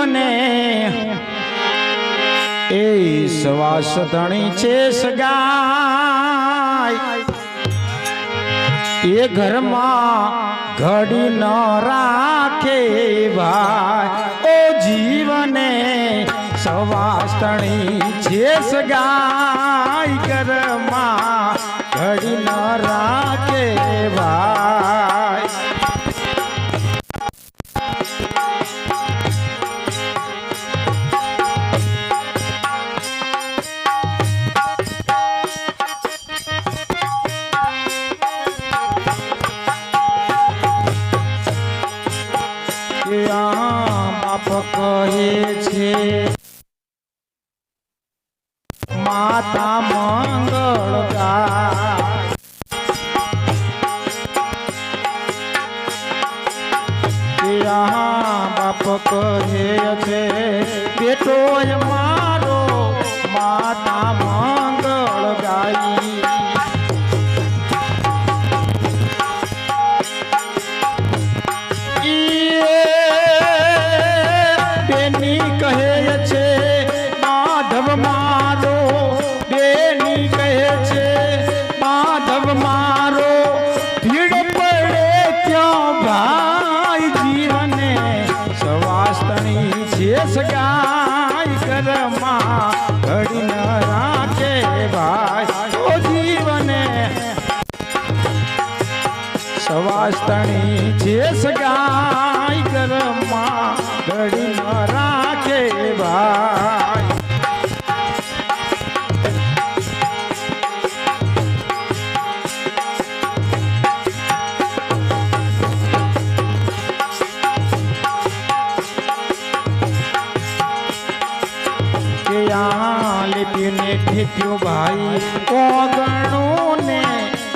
જીવને એ શ્વાસ ધણી છે સગાય એ ઘરમાં ઘડી ન રાખે ભાઈ. ઓ જીવને સવાસણી છે સગાય ઘરમાં ઘડી ન રાખે કહે છે માતા મંગળ બાપ કહે છે બેટો મારો માતા બેની કહે છે, માધવ મારો, બેની કહે છે, માધવ મારો, ભીડ પડે ત્યાં ભાઈ જીવને સવાસ્તણી છે સગાઈ કરમાં ઘડી ન રાખે ભાઈ જીવને. સવાસ્તણી છે સગાઈ કરમાં ઘડી લીપીને ઠીક્યું ભાઈ ઓગણું ને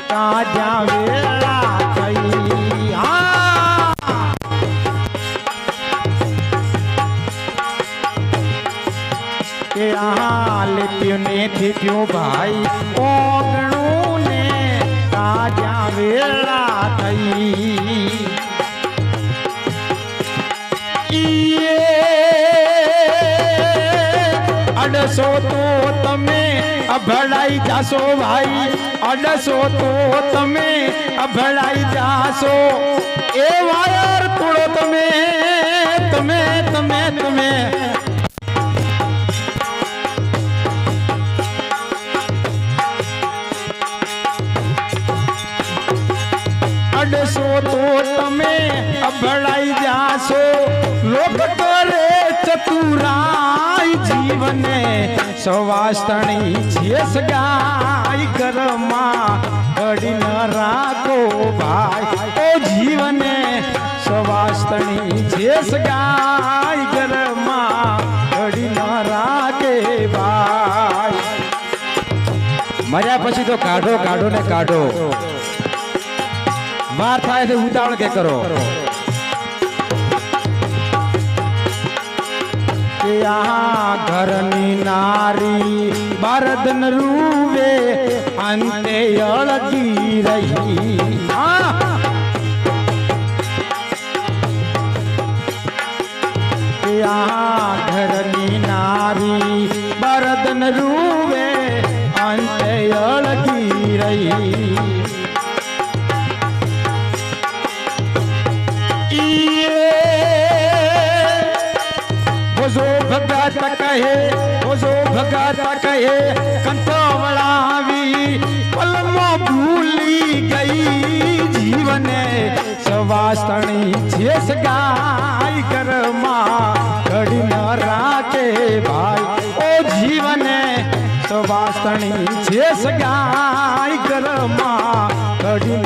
તાજા વેળા કે આ લીપીને ઠીક્યું ભાઈ. ઓગણું ને તાજા વેળા થઈ અડસો તો તમે અભળાઈ જાશો ભાઈ. અડસો તો તમે અભળાઈ જાશો. તો તમે અભળાઈ જાશો. લોક કરે ચતુરાય જીવને. સવાસ્તણી છે સગાઈ ઘરમાં ઘડી ન રાખો ભાઈ. ઓ જીવને સવાસ્તણી છે સગાઈ ઘરમાં ઘડી ન રાખે ભાઈ. મર્યા પછી તો કાઢો કાઢો ને કાઢો. વાર થાય છે ઉતાવળ કે કરો? ઘરની નારી બરદન રૂવે, અંતે અળગી રહી. ઘરની નારી બરદન રૂવે, અંતે અળગી રહી. કહે ઓજો ભગાતા કહે કંટાવળાવી પલમો ભૂલી ગઈ જીવને સવાસણી છેસ ગાય ઘરમાં ઘડી ન રાખે ભાઈ ઓ જીવને સવાસણી છેસ ગાય ઘરમાં ઘડી